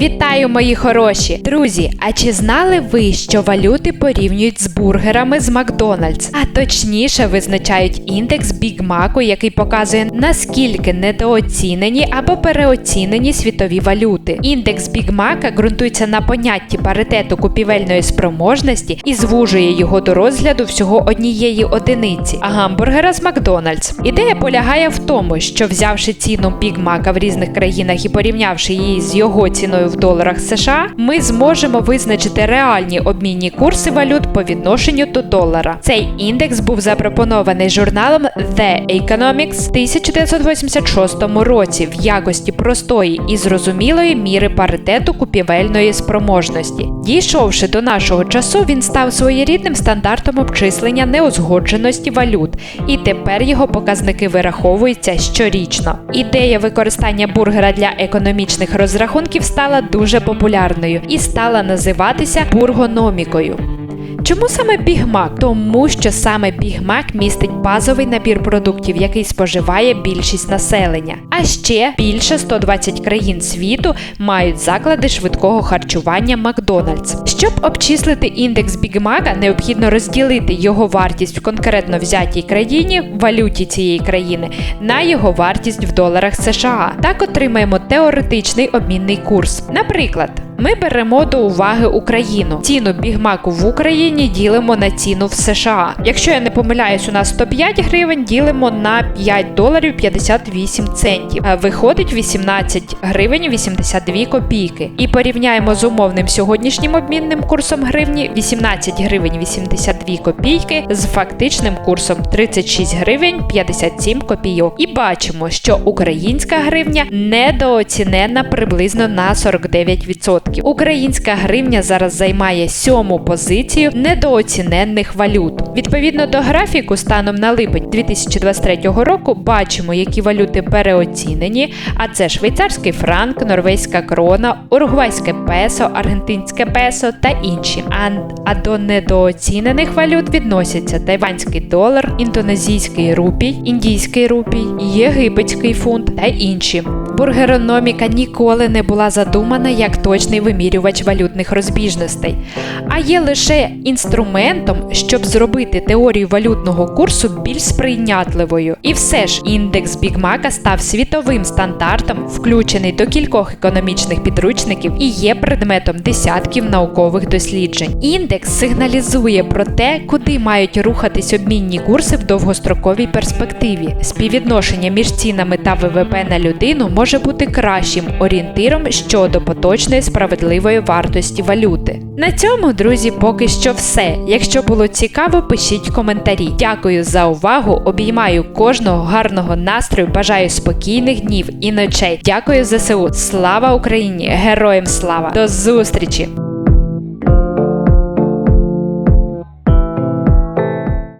Вітаю, мої хороші! Друзі, а чи знали ви, що валюти порівнюють з бургерами з Макдональдс? А точніше визначають індекс Бігмаку, який показує наскільки недооцінені або переоцінені світові валюти. Індекс Бігмака ґрунтується на понятті паритету купівельної спроможності і звужує його до розгляду всього однієї одиниці, гамбургера з Макдональдс. Ідея полягає в тому, що взявши ціну Бігмака в різних країнах і порівнявши її з його ціною в доларах США, ми зможемо визначити реальні обмінні курси валют по відношенню до долара. Цей індекс був запропонований журналом The Economics в 1986 році в якості простої і зрозумілої міри паритету купівельної спроможності. Дійшовши до нашого часу, він став своєрідним стандартом обчислення неузгодженості валют, і тепер його показники вираховуються щорічно. Ідея використання бургера для економічних розрахунків стала дуже популярною і стала називатися бургономікою. Чому саме бігмак? Тому що саме бігмак містить базовий набір продуктів, який споживає більшість населення. А ще більше 120 країн світу мають заклади швидкого харчування Макдональдс. Щоб обчислити індекс бігмака, необхідно розділити його вартість в конкретно взятій країні, валюті цієї країни, на його вартість в доларах США. Так отримаємо теоретичний обмінний курс. Наприклад. Ми беремо до уваги Україну. Ціну бігмаку в Україні ділимо на ціну в США. Якщо я не помиляюсь, у нас 105 гривень ділимо на 5 доларів 58 центів. Е, Виходить 18 гривень 82 копійки. І порівняємо з умовним сьогоднішнім обмінним курсом гривні 18 гривень 82 копійки з фактичним курсом 36 гривень 57 копійок. І бачимо, що українська гривня недооцінена приблизно на 49%. Українська гривня зараз займає сьому позицію недооціненних валют. Відповідно до графіку, станом на липень 2023 року бачимо, які валюти переоцінені, а це швейцарський франк, норвезька крона, уругвайське песо, аргентинське песо та інші. А, до недооцінених валют відносяться тайванський долар, індонезійський рупій, індійський рупій, єгипетський фунт та інші. Бургерономіка ніколи не була задумана як точний вимірювач валютних розбіжностей, а є лише інструментом, щоб зробити теорію валютного курсу більш сприйнятливою. І все ж індекс Бігмака став світовим стандартом, включений до кількох економічних підручників і є предметом десятків наукових досліджень. Індекс сигналізує про те, куди мають рухатись обмінні курси в довгостроковій перспективі. Співвідношення між цінами та ВВП на людину може бути кращим орієнтиром щодо поточної справедливої вартості валюти. На цьому, друзі, поки що все. Якщо було цікаво, пишіть коментарі. Дякую за увагу. Обіймаю кожного гарного настрою. Бажаю спокійних днів і ночей. Дякую ЗСУ. Слава Україні! Героям слава! До зустрічі!